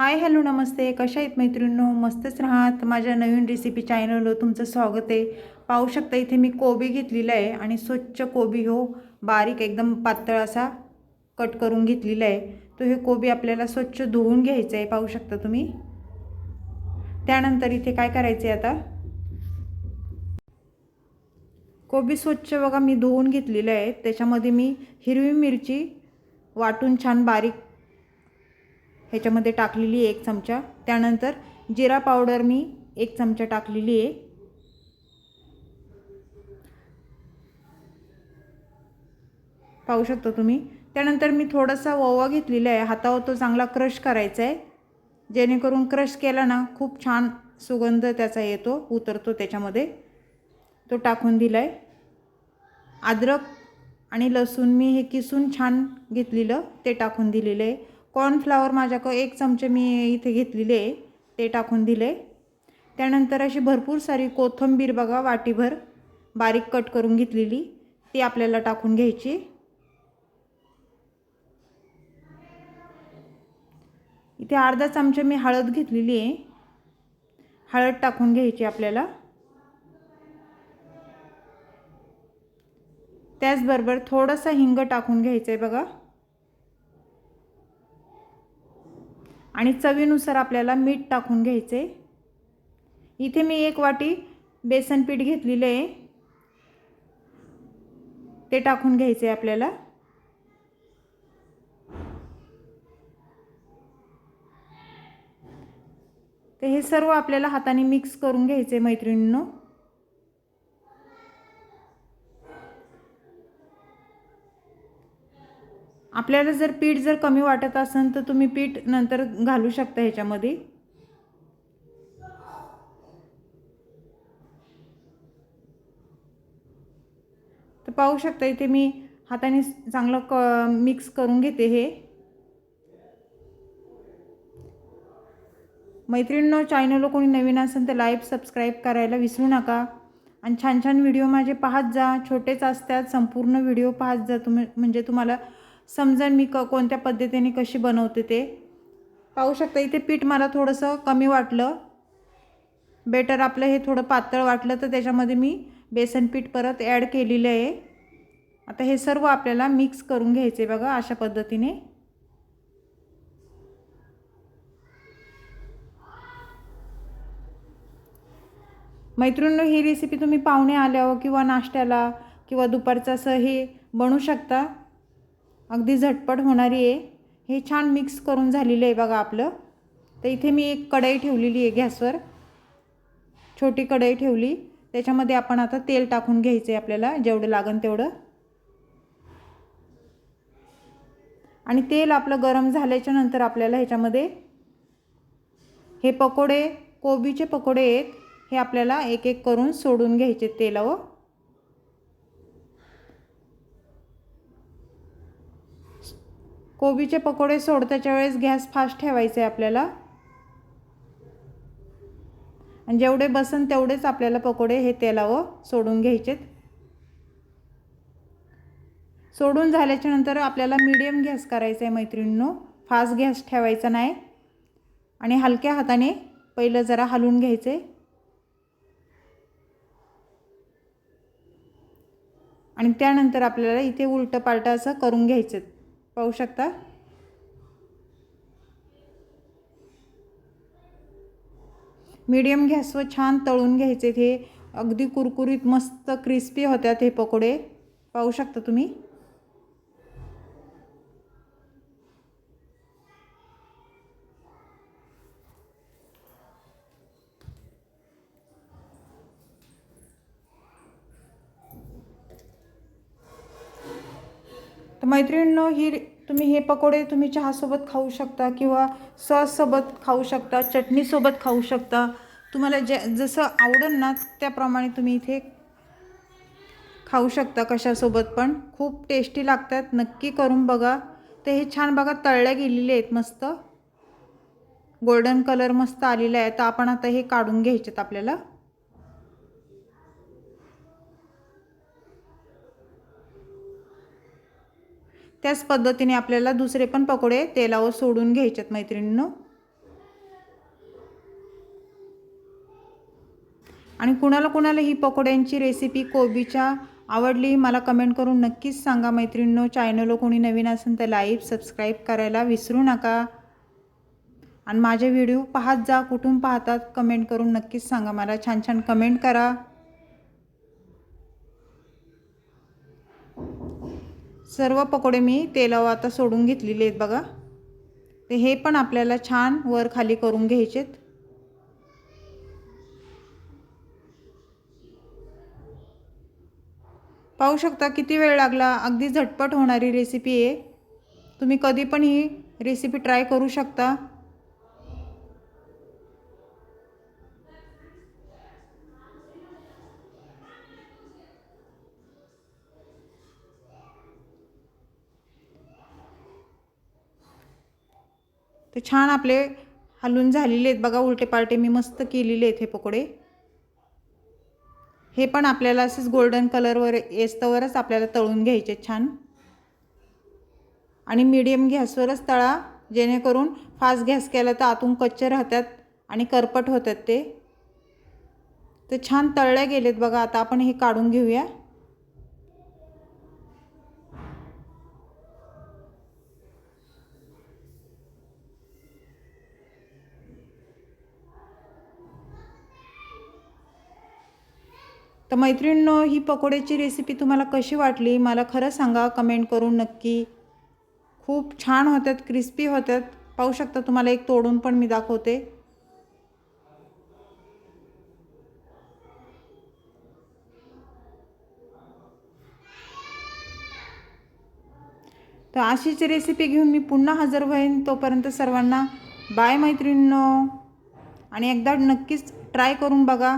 Hi hello नमस्ते. कशा आहेत मैत्रिणींनो? मस्तच राहात. माझ्या नवीन रेसिपी चॅनलवर तुमचं स्वागत आहे. पाहू शकता इथे मी कोबी घेतलेला आहे आणि स्वच्छ कोबी हो बारीक एकदम पातळ असा कट करून घेतलेला आहे. तो हे कोबी आपल्याला स्वच्छ धुवून घ्यायचं आहे. पाहू शकता तुम्ही? त्यानंतर इथे काय करायचं आहे आता? कोबी स्वच्छ बघा मी धुवून घेतलेलं आहे. त्याच्यामध्ये मी हिरवी मिरची वाटून छान बारीक ह्याच्यामध्ये टाकलेली आहे एक चमचा. त्यानंतर जिरा पावडर मी एक चमचा टाकलेली आहे. पाहू शकता तुम्ही. त्यानंतर मी थोडासा ओवा घेतलेला आहे. हातावर तो चांगला क्रश करायचा आहे. जेणेकरून क्रश केला ना खूप छान सुगंध त्याचा येतो उतरतो त्याच्यामध्ये. तो टाकून दिला आहे अद्रक आणि लसूण मी हे किसून छान घेतलेलं ते टाकून दिलेलं आहे. कॉर्नफ्लावर माझ्याकडं एक चमचे मी इथे घेतलेले आहे ते टाकून दिले. त्यानंतर अशी भरपूर सारी कोथिंबीर बघा वाटीभर बारीक कट करून घेतलेली ती आपल्याला टाकून घ्यायची. इथे अर्धा चमचा मी हळद घेतलेली आहे. हळद टाकून घ्यायची आपल्याला. त्याचबरोबर थोडंसं हिंग टाकून घ्यायचं आहे बघा. आणि चवीनुसार आपल्याला मीठ टाकून घ्यायचे. इथे मी एक वाटी बेसन पीठ घेतलेलं आहे. ते टाकून घ्यायचं आहे आपल्याला. तर हे सर्व आपल्याला हाताने मिक्स करून घ्यायचे मैत्रिणींनो. आपल्याला जर पीठ जर कमी वाटत असेल तर तुम्ही पीठ नंतर घालू शकता ह्याच्यामध्ये. तर पाहू शकता इथे मी हाताने चांगलं क मिक्स करून घेते हे. मैत्रिणींनो चॅनलला कोणी नवीन असेल तर लाईव्ह सबस्क्राईब करायला विसरू नका. आणि छान छान व्हिडिओ माझे पाहत जा. छोटेच असतात संपूर्ण व्हिडिओ पाहत जा. तुम्ही म्हणजे तुम्हाला समजेल मी क कोणत्या पद्धतीने कशी बनवते ते. पाहू शकता इथे पीठ मला थोडंसं कमी वाटलं. बेटर आपलं हे थोडं पातळ वाटलं तर त्याच्यामध्ये मी बेसन पीठ परत ॲड केलेलं आहे. आता हे सर्व आपल्याला मिक्स करून घ्यायचे बघा अशा पद्धतीने. मैत्रिणी ही रेसिपी तुम्ही पाहुणे आल्यावर किंवा नाश्त्याला किंवा दुपारचं असं हे बनवू शकता. अगदी झटपट होणारी आहे. हे छान मिक्स करून झालेलं आहे बघा आपलं. तर इथे मी एक कढई ठेवलेली आहे गॅसवर. छोटी कढई ठेवली. त्याच्यामध्ये आपण आता तेल टाकून घ्यायचं आहे आपल्याला जेवढं लागन तेवढं. आणि तेल आपलं गरम झाल्याच्यानंतर आपल्याला ह्याच्यामध्ये हे पकोडे कोबीचे पकोडे आहेत हे आपल्याला एक एक करून सोडून घ्यायचे तेलावर. कोबीचे पकोडे सोडताच्या वेळेस गॅस फास्ट ठेवायचा आहे आपल्याला. आणि जेवढे बसन तेवढेच आपल्याला पकोडे हे तेलावर सोडून घ्यायचेत. सोडून झाल्याच्यानंतर आपल्याला मीडियम गॅस करायचा आहे मैत्रिणींनो. फास्ट गॅस ठेवायचा नाही. आणि हलक्या हाताने पहिलं जरा हलवून घ्यायचे. आणि त्यानंतर आपल्याला इथे उलटं पालटं असं करून घ्यायचं पाहू शकता. मीडियम गॅसवर छान तळून घ्यायचे हे अगदी कुरकुरीत मस्त क्रिस्पी होत्यात हे पकोडे. पाहू शकता तुम्ही. तर मैत्रिणींनो ही तुम्ही हे पकोडे तुम्ही चहासोबत खाऊ शकता किंवा सॉससोबत खाऊ शकता चटणीसोबत खाऊ शकता. तुम्हाला जे जसं आवडेल ना त्याप्रमाणे तुम्ही इथे खाऊ शकता कशासोबत पण. खूप टेस्टी लागतात. नक्की करून बघा. ते हे छान बघा तळल्या गेलेले आहेत मस्त. गोल्डन कलर मस्त आलेला आहे तर आपण आता हे काढून घ्यायचेत आपल्याला. त्याच पद्धतीने आपल्याला दुसरे पण पकोडे तेलावर सोडून घ्यायच्यात मैत्रिणींनो. आणि कुणाला कुणाला ही पकोड्यांची रेसिपी कोबीच्या आवडली मला कमेंट करून नक्कीच सांगा मैत्रिणींनो. चॅनलवर कोणी नवीन असेल तर लाईव्ह सबस्क्राईब करायला विसरू नका. आणि माझे व्हिडिओ पाहत जा कुठून पाहतात कमेंट करून नक्कीच सांगा मला. छान छान कमेंट करा. सर्व पकोडे मी तेलावर आता सोडून घेतलेले आहेत बघा. ते हे पण आपल्याला छान वर खाली करून घ्यायचेत. पाहू शकता किती वेळ लागला अगदी झटपट होणारी रेसिपी आहे. तुम्ही कधी पण ही रेसिपी ट्राय करू शकता. ते छान आपले हलून झालेले आहेत. बघा उलटे पालटे मी मस्त केलेले आहेत हे पकोडे. हे पण आपल्याला असेच गोल्डन कलरवर येस्तवरच आपल्याला तळून घ्यायचे छान. आणि मीडियम गॅसवरच तळा जेणेकरून फास्ट गॅस केला तर आतून कच्चे राहतात आणि करपट होतात ते. तर छान तळले गेलेत बघा आता आपण हे काढून घेऊया. तर मैत्रिणींनो ही पकोड्याची रेसिपी तुम्हाला कशी वाटली? मला खरं सांगा कमेंट करून नक्की. खूप छान होतात क्रिस्पी होतात पाहू शकता तुम्हाला एक तोडून पण मी दाखवते. तर अशीच रेसिपी घेऊन मी पुन्हा हजर होईन. तोपर्यंत सर्वांना बाय मैत्रिणींनो. आणि एकदा नक्कीच ट्राय करून बघा.